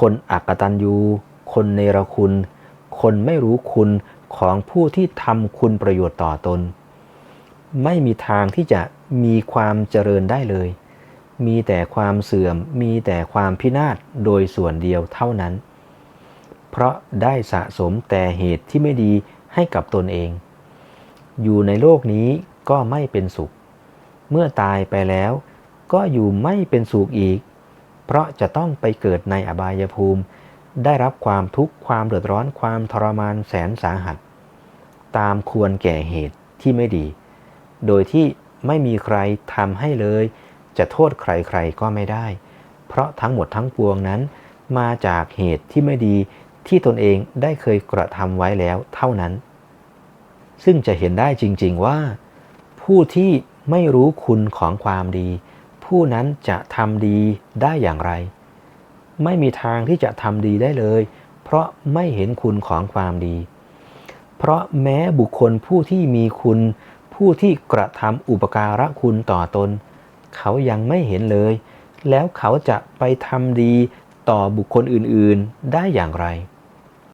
คนอักตันยูคนเนรคุณ คนไม่รู้คุณของผู้ที่ทำคุณประโยชน์ต่อตน ไม่มีทางที่จะมีความเจริญได้เลย มีแต่ความเสื่อม มีแต่ความพินาศโดยส่วนเดียวเท่านั้น เพราะได้สะสมแต่เหตุที่ไม่ดีให้กับตนเอง อยู่ในโลกนี้ก็ไม่เป็นสุข เมื่อตายไปแล้ว ก็อยู่ไม่เป็นสุขอีก เพราะจะต้องไปเกิดในอบายภูมิ ได้รับความทุกข์ความเดือดร้อนความทรมานแสนสาหัส ตามควรแก่เหตุที่ไม่ดี โดยที่ไม่มีใครทำให้เลย จะโทษใครๆก็ไม่ได้ เพราะทั้งหมดทั้งปวงนั้น มาจากเหตุที่ไม่ดีที่ตนเองได้เคยกระทำไว้แล้วเท่านั้น ซึ่งจะเห็นได้จริง ๆว่า ผู้ที่ไม่รู้คุณของความดี ผู้นั้นจะทำดีได้อย่างไร ไม่มีทางที่จะทำดีได้เลย เพราะไม่เห็นคุณของความดี เพราะแม้บุคคลผู้ที่มีคุณ ผู้ที่กระทำอุปการะคุณต่อตน เขายังไม่เห็นเลย แล้วเขาจะไปทำดีต่อบุคคลอื่นๆได้อย่างไร